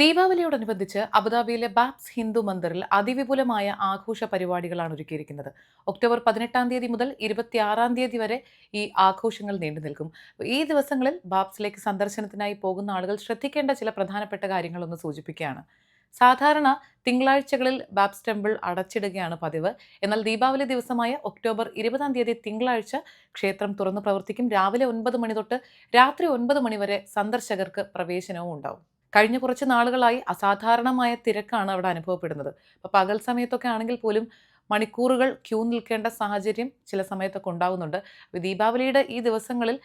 ദീപാവലിയോടനുബന്ധിച്ച് അബുദാബിയിലെ ബാപ്സ് ഹിന്ദു മന്ദിറിൽ അതിവിപുലമായ ആഘോഷ പരിപാടികളാണ് ഒരുക്കിയിരിക്കുന്നത്. ഒക്ടോബർ പതിനെട്ടാം തീയതി മുതൽ ഇരുപത്തിയാറാം തീയതി വരെ ഈ ആഘോഷങ്ങൾ നീണ്ടു നിൽക്കും. ഈ ദിവസങ്ങളിൽ ബാപ്സിലേക്ക് സന്ദർശനത്തിനായി പോകുന്ന ആളുകൾ ശ്രദ്ധിക്കേണ്ട ചില പ്രധാനപ്പെട്ട കാര്യങ്ങളൊന്ന് സൂചിപ്പിക്കുകയാണ്. സാധാരണ തിങ്കളാഴ്ചകളിൽ ബാപ്സ് ടെമ്പിൾ അടച്ചിടുകയാണ് പതിവ്. എന്നാൽ ദീപാവലി ദിവസമായ ഒക്ടോബർ ഇരുപതാം തീയതി തിങ്കളാഴ്ച ക്ഷേത്രം തുറന്നു പ്രവർത്തിക്കും. രാവിലെ ഒൻപത് മണി തൊട്ട് രാത്രി ഒൻപത് മണി വരെ സന്ദർശകർക്ക് പ്രവേശനവും ഉണ്ടാവും. കഴിഞ്ഞ കുറച്ച് നാളുകളായി അസാധാരണമായ തിരക്കാണ് അവിടെ അനുഭവപ്പെടുന്നത്. അപ്പോൾ പകൽ സമയത്തൊക്കെ ആണെങ്കിൽ പോലും മണിക്കൂറുകൾ ക്യൂ നിൽക്കേണ്ട സാഹചര്യം ചില സമയത്തൊക്കെ ഉണ്ടാകുന്നുണ്ട് ദീപാവലിയുടെ ഈ ദിവസങ്ങളിൽ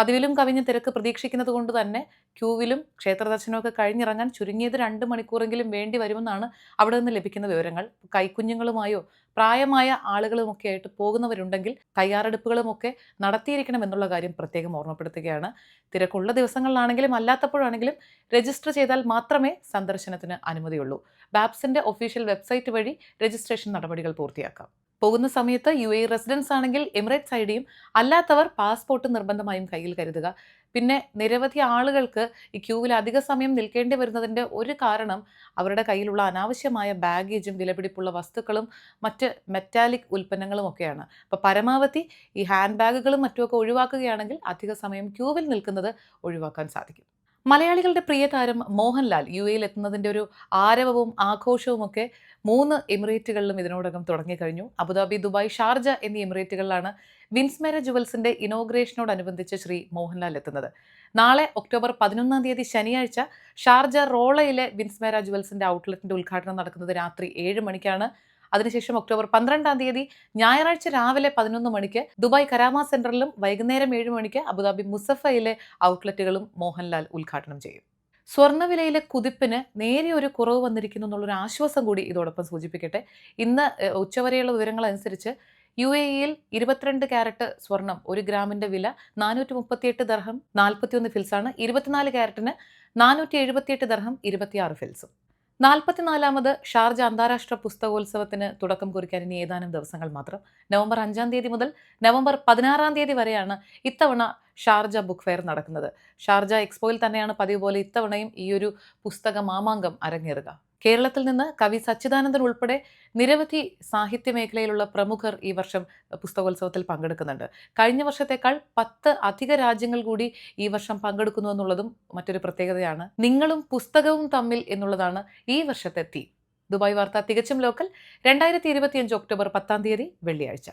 പതിവിലും കവിഞ്ഞ തിരക്ക് പ്രതീക്ഷിക്കുന്നത് കൊണ്ട് തന്നെ ക്യൂവിലും ക്ഷേത്ര ദർശനമൊക്കെ കഴിഞ്ഞിറങ്ങാൻ ചുരുങ്ങിയത് രണ്ട് മണിക്കൂറെങ്കിലും വേണ്ടി വരുമെന്നാണ് അവിടെ നിന്ന് ലഭിക്കുന്ന വിവരങ്ങൾ. കൈക്കുഞ്ഞുങ്ങളുമായോ പ്രായമായ ആളുകളുമൊക്കെ ആയിട്ട് പോകുന്നവരുണ്ടെങ്കിൽ തയ്യാറെടുപ്പുകളുമൊക്കെ നടത്തിയിരിക്കണം എന്നുള്ള കാര്യം പ്രത്യേകം ഓർമ്മപ്പെടുത്തുകയാണ്. തിരക്കുള്ള ദിവസങ്ങളിലാണെങ്കിലും അല്ലാത്തപ്പോഴാണെങ്കിലും രജിസ്റ്റർ ചെയ്താൽ മാത്രമേ സന്ദർശനത്തിന് അനുമതിയുള്ളൂ. ബാബ്സിന്റെ ഒഫീഷ്യൽ വെബ്സൈറ്റ് വഴി രജിസ്ട്രേഷൻ നടപടികൾ പൂർത്തിയാക്കാം. പോകുന്ന സമയത്ത് യു എ റെസിഡൻസ് ആണെങ്കിൽ എമിറേറ്റ്സ് ഐ ഡിയും അല്ലാത്തവർ പാസ്പോർട്ട് നിർബന്ധമായും കയ്യിൽ കരുതുക. പിന്നെ നിരവധി ആളുകൾക്ക് ഈ ക്യൂവിൽ അധിക സമയം നിൽക്കേണ്ടി വരുന്നതിന്റെ ഒരു കാരണം അവരുടെ കയ്യിലുള്ള അനാവശ്യമായ ബാഗേജും വിലപിടിപ്പുള്ള വസ്തുക്കളും മറ്റ് മെറ്റാലിക് ഉൽപ്പന്നങ്ങളും ഒക്കെയാണ്. അപ്പോൾ പരമാവധി ഈ ഹാൻഡ് ബാഗുകളും മറ്റുമൊക്കെ ഒഴിവാക്കുകയാണെങ്കിൽ അധിക സമയം ക്യൂവിൽ നിൽക്കുന്നത് ഒഴിവാക്കാൻ സാധിക്കും. മലയാളികളുടെ പ്രിയ താരം മോഹൻലാൽ യു എയിൽ എത്തുന്നതിന്റെ ഒരു ആരവവും ആഘോഷവും ഒക്കെ മൂന്ന് എമിറേറ്റുകളിലും ഇതിനോടകം തുടങ്ങിക്കഴിഞ്ഞു. അബുദാബി ദുബായ് ഷാർജ എന്നീ എമിറേറ്റുകളിലാണ് വിൻസ്മേര ജുവൽസിന്റെ ഇനോഗ്രേഷനോടനുബന്ധിച്ച് ശ്രീ മോഹൻലാൽ എത്തുന്നത്. നാളെ ഒക്ടോബർ പതിനൊന്നാം തീയതി ശനിയാഴ്ച ഷാർജ റോളയിലെ വിൻസ്മേര ജുവൽസിന്റെ ഔട്ട്ലെറ്റിന്റെ ഉദ്ഘാടനം നടക്കുന്നത് രാത്രി ഏഴ് മണിക്കാണ്. അതിനുശേഷം ഒക്ടോബർ പന്ത്രണ്ടാം തീയതി ഞായറാഴ്ച രാവിലെ പതിനൊന്ന് മണിക്ക് ദുബായ് കരാമ സെന്ററിലും വൈകുന്നേരം ഏഴ് മണിക്ക് അബുദാബി മുസഫയിലെ ഔട്ട്ലെറ്റുകളും മോഹൻലാൽ ഉദ്ഘാടനം ചെയ്യും. സ്വർണവിലയിലെ കുതിപ്പിന് നേരിയ ഒരു കുറവ് വന്നിരിക്കുന്നു എന്നുള്ളൊരു ആശ്വാസം കൂടി ഇതോടൊപ്പം സൂചിപ്പിക്കട്ടെ. ഇന്ന് ഉച്ചവരെയുള്ള വിവരങ്ങൾ അനുസരിച്ച് യു എ ഇയിൽ ഇരുപത്തിരണ്ട് ക്യാരറ്റ് സ്വർണം ഒരു ഗ്രാമിന്റെ വില നാനൂറ്റി മുപ്പത്തിയെട്ട് ദർഹം നാൽപ്പത്തിയൊന്ന് ഫിൽസാണ് ഇരുപത്തിനാല് ക്യാരറ്റിന് നാനൂറ്റി എഴുപത്തിയെട്ട് ദർഹം ഇരുപത്തിയാറ് ഫിൽസും. നാൽപ്പത്തിനാലാമത് ഷാർജ അന്താരാഷ്ട്ര പുസ്തകോത്സവത്തിന് തുടക്കം കുറിക്കാൻ ഇനി ഏതാനും ദിവസങ്ങൾ മാത്രം. നവംബർ അഞ്ചാം തീയതി മുതൽ നവംബർ പതിനാറാം തീയതി വരെയാണ് ഇത്തവണ ഷാർജ ബുക്ക് ഫെയർ നടക്കുന്നത്. ഷാർജ എക്സ്പോയിൽ തന്നെയാണ് പതിവ് പോലെ ഇത്തവണയും ഈയൊരു പുസ്തക മാമാങ്കം അരങ്ങേറുക. കേരളത്തിൽ നിന്ന് കവി സച്ചിദാനന്ദൻ ഉൾപ്പെടെ നിരവധി സാഹിത്യ മേഖലയിലുള്ള പ്രമുഖർ ഈ വർഷം പുസ്തകോത്സവത്തിൽ പങ്കെടുക്കുന്നുണ്ട്. കഴിഞ്ഞ വർഷത്തേക്കാൾ പത്ത് അധിക രാജ്യങ്ങൾ കൂടി ഈ വർഷം പങ്കെടുക്കുന്നു എന്നുള്ളതും മറ്റൊരു പ്രത്യേകതയാണ്. നിങ്ങളും പുസ്തകവും തമ്മിൽ എന്നുള്ളതാണ് ഈ വർഷത്തെ തീം. ദുബായ് വാർത്ത തികച്ചും ലോക്കൽ. രണ്ടായിരത്തി ഇരുപത്തിയഞ്ച് ഒക്ടോബർ പത്താം തീയതി വെള്ളിയാഴ്ച.